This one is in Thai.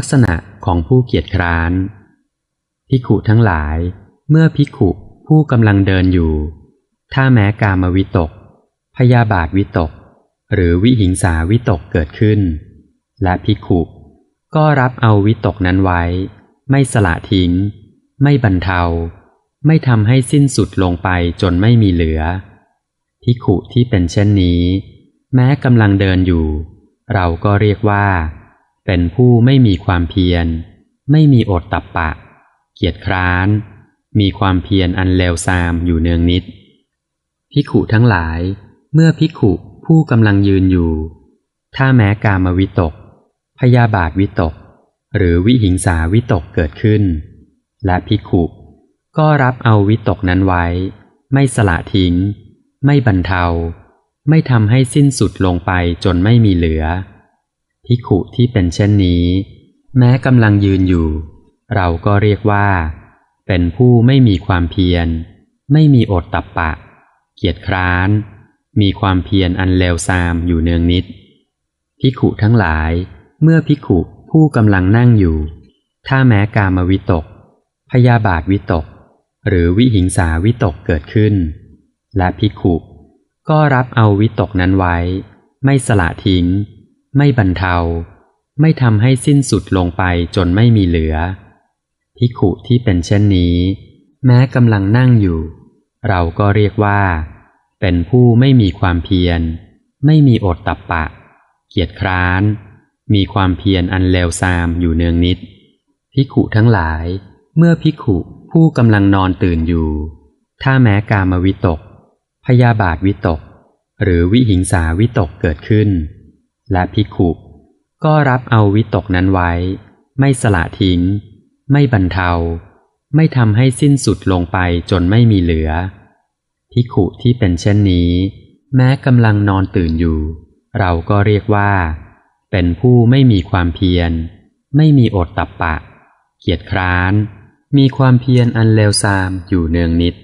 ลักษณะของผู้เกียจคร้านภิกขุทั้งหลาย เมื่อภิกขุผู้กำลังเดินอยู่ ถ้าแม้กามวิตก พยาบาทวิตก หรือวิหิงสาวิตกเกิดขึ้น และภิกขุก็รับเอาวิตกนั้นไว้ ไม่สละทิ้ง ไม่บรรเทา ไม่ทำให้สิ้นสุดลงไปจนไม่มีเหลือภิกขุที่เป็นเช่นนี้ แม้กำลังเดินอยู่ เราก็เรียกว่า เป็นผู้ไม่มีความเพียร ไม่มีอดตับปะ เกียจคร้าน มีความเพียรอันเลวทรามอยู่เนืองนิดภิขุทั้งหลาย เมื่อภิขุผู้กำลังยืนอยู่ ถ้าแม้กามวิตก พยาบาทวิตก หรือวิหิงสาวิตกเกิดขึ้น และภิขุก็รับเอาวิตกนั้นไว้ ไม่สละทิ้ง ไม่บรรเทา ไม่ทำให้สิ้นสุดลงไปจนไม่มีเหลือ ภิกขุที่เป็นเช่นนี้ แม้กำลังยืนอยู่ เราก็เรียกว่า เป็นผู้ไม่มีความเพียร ไม่มีอดตับปะ เกียจคร้าน มีความเพียรอันเลวทรามอยู่เนืองนิด ภิกขุทั้งหลาย เมื่อภิกขุผู้กำลังนั่งอยู่ ถ้าแม้กามวิตก พยาบาทวิตก หรือวิหิงสาวิตกเกิดขึ้น และภิกขุก็รับเอาวิตกนั้นไว้ ไม่สละทิ้ง ไม่บรรเทา ไม่ทำให้สิ้นสุดลงไปจนไม่มีเหลือภิกขุที่เป็นเช่นนี้ แม้กำลังนั่งอยู่ เราก็เรียกว่า เป็นผู้ไม่มีความเพียร ไม่มีอดตับปะ เกียจคร้าน มีความเพียรอันเลวทรามอยู่เนืองนิดภิกขุทั้งหลาย เมื่อภิกขุผู้กำลังนอนตื่นอยู่ ถ้าแม้กามวิตก พยาบาทวิตก หรือวิหิงสาวิตกเกิดขึ้น และภิกขุ ก็รับเอาวิตกนั้นไว้ ไม่สละทิ้ง ไม่บรรเทา ไม่ทำให้สิ้นสุดลงไปจนไม่มีเหลือ ภิกขุที่เป็นเช่นนี้ แม้กำลังนอนตื่นอยู่ เราก็เรียกว่า เป็นผู้ไม่มีความเพียร ไม่มีอดตับปะ เกียจคร้าน มีความเพียรอันเลวทรามอยู่เนืองนิด